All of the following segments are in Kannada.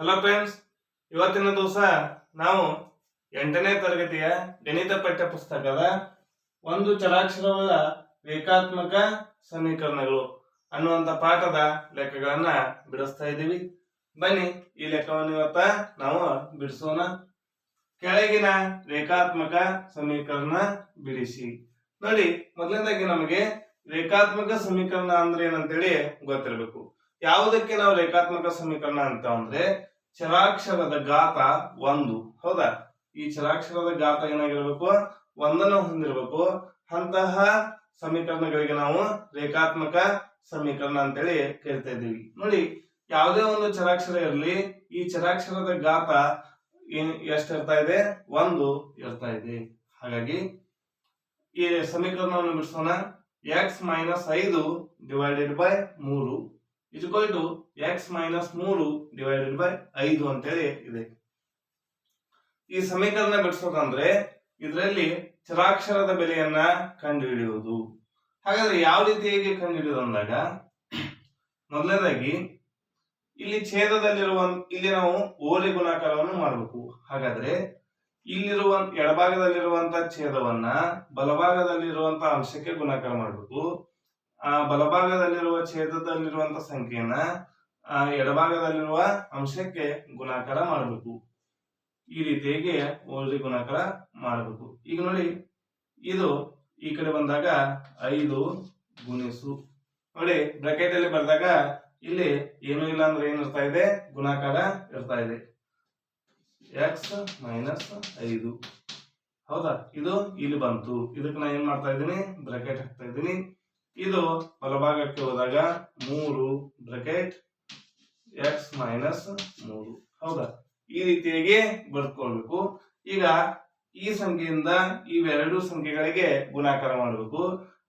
ಹಲೋ ಫ್ರೆಂಡ್ಸ್ ಇವತ್ತಿನ ದಿವಸ ನಾವು ಎಂಟನೇ ತರಗತಿಯ ಗಣಿತ ಪಠ್ಯ ಪುಸ್ತಕದ ಒಂದು ಚರಾಕ್ಷರಗಳ ರೇಖಾತ್ಮಕ ಸಮೀಕರಣಗಳು ಅನ್ನುವಂತ ಪಾಠದ ಲೆಕ್ಕಗಳನ್ನ ಬಿಡಿಸ್ತಾ ಇದ್ದೀವಿ. ಬನ್ನಿ, ಈ ಲೆಕ್ಕವನ್ನು ಇವತ್ತ ನಾವು ಬಿಡಿಸೋಣ. ಕೆಳಗಿನ ರೇಖಾತ್ಮಕ ಸಮೀಕರಣ ಬಿಡಿಸಿ. ನೋಡಿ, ಮೊದಲನೇದಾಗಿ ನಮಗೆ ರೇಖಾತ್ಮಕ ಸಮೀಕರಣ ಅಂದ್ರೆ ಏನಂತೇಳಿ ಗೊತ್ತಿರಬೇಕು. ಯಾವುದಕ್ಕೆ ನಾವು ರೇಖಾತ್ಮಕ ಸಮೀಕರಣ ಅಂತ ಅಂದ್ರೆ ಚರಾಕ್ಷರದ ಗಾತ ಒಂದು. ಹೌದಾ? ಈ ಚರಾಕ್ಷರದ ಗಾತ ಏನಾಗಿರ್ಬೇಕು? ಒಂದನ್ನು ಹೊಂದಿರಬೇಕು. ಅಂತಹ ಸಮೀಕರಣಗಳಿಗೆ ನಾವು ರೇಖಾತ್ಮಕ ಸಮೀಕರಣ ಅಂತೇಳಿ ಕೇಳ್ತಾ ಇದ್ದೀವಿ. ನೋಡಿ, ಯಾವುದೇ ಒಂದು ಚರಾಕ್ಷರ ಇರಲಿ, ಈ ಚರಾಕ್ಷರದ ಗಾತ ಏನ್ ಎಷ್ಟು ಇರ್ತಾ ಇದೆ? ಒಂದು ಇರ್ತಾ ಇದೆ. ಹಾಗಾಗಿ ಈ ಸಮೀಕರಣವನ್ನು ಬಿಡಿಸೋಣ. ಎಕ್ಸ್ ಮೈನಸ್ ಐದು ಡಿವೈಡೆಡ್ ಬೈ ಮೂರು. Is equal to x minus ಮೂರು ಡಿವೈಡೆಡ್ ಬೈ ಐದು ಅಂತೇಳಿ ಇದೆ. ಈ ಸಮೀಕರಣ ಬಿಡಿಸೋದಂದ್ರೆ ಇದರಲ್ಲಿ ಚರಾಕ್ಷರದ ಬೆಲೆಯನ್ನ ಕಂಡುಹಿಡಿಯುವುದು. ಹಾಗಾದ್ರೆ ಯಾವ ರೀತಿಯಾಗಿ ಕಂಡುಹಿಡಿಯೋದು ಅಂದಾಗ, ಮೊದಲನೇದಾಗಿ ಇಲ್ಲಿ ಛೇದದಲ್ಲಿರುವ, ಇಲ್ಲಿ ನಾವು ಓರೆ ಗುಣಾಕಾರವನ್ನು ಮಾಡಬೇಕು. ಹಾಗಾದ್ರೆ ಇಲ್ಲಿರುವ ಎಡಭಾಗದಲ್ಲಿರುವಂತಹ ಛೇದವನ್ನ ಬಲಭಾಗದಲ್ಲಿರುವಂತಹ ಅಂಶಕ್ಕೆ ಗುಣಾಕಾರ ಮಾಡಬೇಕು. ಆ ಬಲಭಾಗದಲ್ಲಿರುವ ಛೇದದಲ್ಲಿರುವಂತ ಸಂಖ್ಯೆಯನ್ನ, ಆ ಎಡಭಾಗದಲ್ಲಿರುವ ಅಂಶಕ್ಕೆ ಗುಣಾಕಾರ ಮಾಡಬೇಕು. ಈ ರೀತಿಯಾಗಿ ಓಡಿ ಗುಣಾಕಾರ ಮಾಡಬೇಕು. ಈಗ ನೋಡಿ, ಇದು ಈ ಕಡೆ ಬಂದಾಗ ಐದು ಗುಣಿಸು. ನೋಡಿ, ಬ್ರಾಕೆಟ್ ಅಲ್ಲಿ ಬರೆದಾಗ ಇಲ್ಲಿ ಏನು ಇಲ್ಲ ಅಂದ್ರೆ ಏನ್ ಇರ್ತಾ ಇದೆ? ಗುಣಾಕಾರ ಇರ್ತಾ ಇದೆ. ಎಕ್ಸ್ ಮೈನಸ್ ಐದು. ಹೌದಾ? ಇದು ಇಲ್ಲಿ ಬಂತು. ಇದಕ್ಕೆ ನಾ ಏನ್ ಮಾಡ್ತಾ ಇದ್ದೀನಿ? ಬ್ರಾಕೆಟ್ ಹಾಕ್ತಾ ಇದ್ದೀನಿ. ಇದು ಬಲಭಾಗಕ್ಕೆ ಹೋದಾಗ ಮೂರು ಬ್ರಕೆಟ್ ಎಕ್ಸ್ ಮೈನಸ್ ಮೂರು. ಹೌದಾ? ಈ ರೀತಿಯಾಗಿ ಬರ್ಕೊಳ್ಬೇಕು. ಈಗ ಈ ಸಂಖ್ಯೆಯಿಂದ ಇವೆರಡು ಸಂಖ್ಯೆಗಳಿಗೆ ಗುಣಾಕಾರ ಮಾಡಬೇಕು.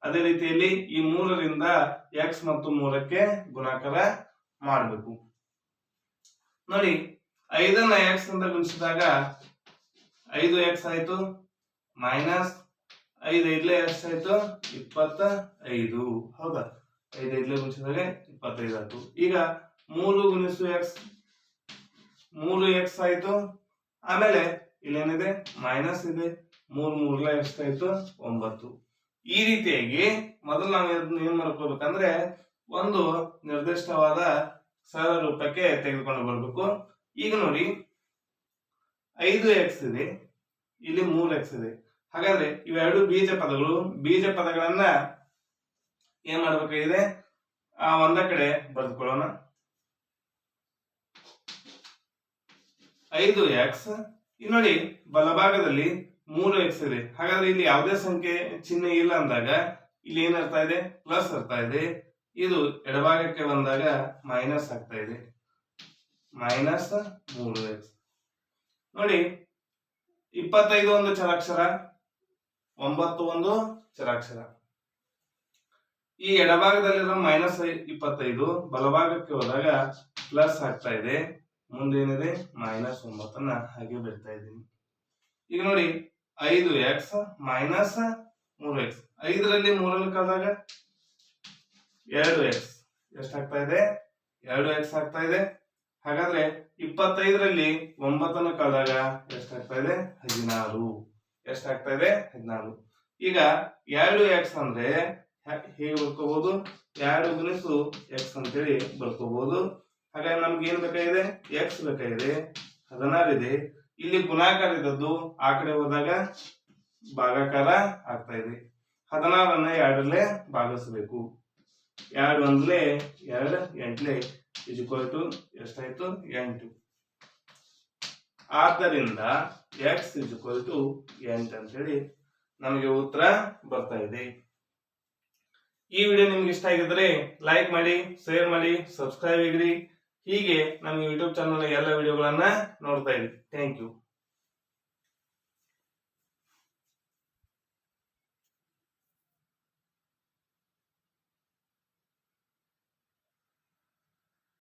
ಅದೇ ರೀತಿಯಲ್ಲಿ ಈ ಮೂರರಿಂದ ಎಕ್ಸ್ ಮತ್ತು ಮೂರಕ್ಕೆ ಗುಣಾಕಾರ ಮಾಡಬೇಕು. ನೋಡಿ, ಐದನ್ನ ಎಕ್ಸ್ ಅಂತ ಗುಣಿಸಿದಾಗ ಐದು ಎಕ್ಸ್ ಆಯ್ತು. ಮೈನಸ್ ಐದು ಐದ್ಲೆ ಎಷ್ಟಾಯ್ತು ಇಪ್ಪತ್ತ ಐದು ಹೌದಾ? ಐದು ಐದ್ಲೆ ಗುಣಿಸಿದಾಗ ಇಪ್ಪತ್ತೈದು ಆಯ್ತು. ಈಗ ಮೂರು ಗುಣಿಸು ಎಕ್ಸ್ ಮೂರು ಎಕ್ಸ್ ಆಯ್ತು. ಆಮೇಲೆ ಇಲ್ಲೇನಿದೆ? ಮೈನಸ್ ಇದೆ. ಮೂರ್ ಮೂರ್ಲ ಎಷ್ಟಾಯ್ತು ಒಂಬತ್ತು. ಈ ರೀತಿಯಾಗಿ ಮೊದಲು ನಾವು ಏನ್ ಮಾಡ್ಕೋಬೇಕಂದ್ರೆ ಒಂದು ನಿರ್ದಿಷ್ಟವಾದ ಸರಳ ರೂಪಕ್ಕೆ ತೆಗೆದುಕೊಂಡು ಬರ್ಬೇಕು. ಈಗ ನೋಡಿ, ಐದು ಎಕ್ಸ್ ಇದೆ. ಇಲ್ಲಿ ಮೂರು ಎಕ್ಸ್ ಇದೆ. ಹಾಗಾದ್ರೆ ಇವೆರಡು ಬೀಜ ಪದಗಳು, ಬೀಜ ಪದಗಳನ್ನ ಏನ್ ಮಾಡ್ಬೇಕಾಗಿದೆ? ಆ ಒಂದ ಕಡೆ ಬರೆದುಕೊಳ್ಳೋಣ. ಐದು ಎಕ್ಸ್ ಇಲ್ಲಿ ನೋಡಿ ಬಲಭಾಗದಲ್ಲಿ ಮೂರು ಎಕ್ಸ್ ಇದೆ. ಹಾಗಾದ್ರೆ ಇಲ್ಲಿ ಯಾವುದೇ ಸಂಖ್ಯೆ ಚಿಹ್ನೆ ಇಲ್ಲ ಅಂದಾಗ ಇಲ್ಲಿ ಏನರ್ಥ ಇದೆ? ಪ್ಲಸ್ ಅರ್ಥ ಇದೆ. ಇದು ಎಡಭಾಗಕ್ಕೆ ಬಂದಾಗ ಮೈನಸ್ ಆಗ್ತಾ ಇದೆ. ಮೈನಸ್ ಮೂರು ಎಕ್ಸ್ ನೋಡಿ, ಇಪ್ಪತ್ತೈದು ಒಂದು ಚರಾಕ್ಷರ. ಒಂಬತ್ತು ಒಂದು ಚರಾಕ್ಷರ. ಈ ಎಡಭಾಗದಲ್ಲಿರೋ ಮೈನಸ್ ಇಪ್ಪತ್ತೈದು ಬಲಭಾಗಕ್ಕೆ ಹೋದಾಗ ಪ್ಲಸ್ ಆಗ್ತಾ ಇದೆ. ಮುಂದೇನಿದೆ? ಮೈನಸ್ ಒಂಬತ್ತನ್ನ ಹಾಗೆ ಬಿಡ್ತಾ ಇದ್ದೀನಿ. ಈಗ ನೋಡಿ, ಐದು ಎಕ್ಸ್ ಮೈನಸ್ ಮೂರು ಎಕ್ಸ್ ಐದರಲ್ಲಿ ಮೂರಲ್ಲಿ ಕಳೆದಾಗ ಎರಡು ಎಕ್ಸ್ ಎಷ್ಟಾಗ್ತಾ ಇದೆ? ಎರಡು ಎಕ್ಸ್ ಆಗ್ತಾ ಇದೆ. ಹಾಗಾದ್ರೆ ಇಪ್ಪತ್ತೈದರಲ್ಲಿ ಒಂಬತ್ತನ್ನು ಕಾದಾಗ ಎಷ್ಟಾಗ್ತಾ ಇದೆ? ಹದಿನಾರು. ಎಷ್ಟಾಗ್ತಾ ಇದೆ ಹದಿನಾರು. ಈಗ ಎರಡು ಎಕ್ಸ್ ಅಂದ್ರೆ ಹೇಗೆ ಬರ್ಕೋಬಹುದು ಎರಡು ಗುಣಿಸು ಎಕ್ಸ್ ಅಂತೇಳಿ ಬರ್ಕೋಬಹುದು ಹಾಗಾಗಿ ನಮ್ಗೆ ಏನ್ ಬೇಕಾಗಿದೆ? ಎಕ್ಸ್ ಬೇಕಾಗಿದೆ. ಹದಿನಾರು ಇದೆ. ಇಲ್ಲಿ ಗುಣಾಕಾರ ಇದ್ದದ್ದು ಆ ಕಡೆ ಹೋದಾಗ ಭಾಗಾಕಾರ ಆಗ್ತಾ ಇದೆ. ಹದಿನಾರನ್ನ ಎರಡರಲ್ಲೇ ಭಾಗಿಸಬೇಕು. ಎರಡು ಒಂದ್ಲೆ ಎರಡು ಎಂಟ್ಲೆ ಇದು ಟು ಎಷ್ಟಾಯ್ತು? ಎಂಟು. ಆದ್ದರಿಂದ ಎಕ್ಸ್ ಇಜ್ಕೊಲ್ ಟು ಎಂಟು ಅಂತೇಳಿ ನಮಗೆ ಉತ್ತರ ಬರ್ತಾ ಇದೆ. ಈ ವಿಡಿಯೋ ನಿಮ್ಗೆ ಇಷ್ಟ ಆಗಿದ್ರೆ ಲೈಕ್ ಮಾಡಿ ಶೇರ್ ಮಾಡಿ ಸಬ್ಸ್ಕ್ರೈಬ್ ಆಗಿರಿ. ಹೀಗೆ ನಮ್ಮ ಯೂಟ್ಯೂಬ್ ಚಾನಲ್ ಎಲ್ಲ ವಿಡಿಯೋಗಳನ್ನ ನೋಡ್ತಾ ಇರಿ. Thank you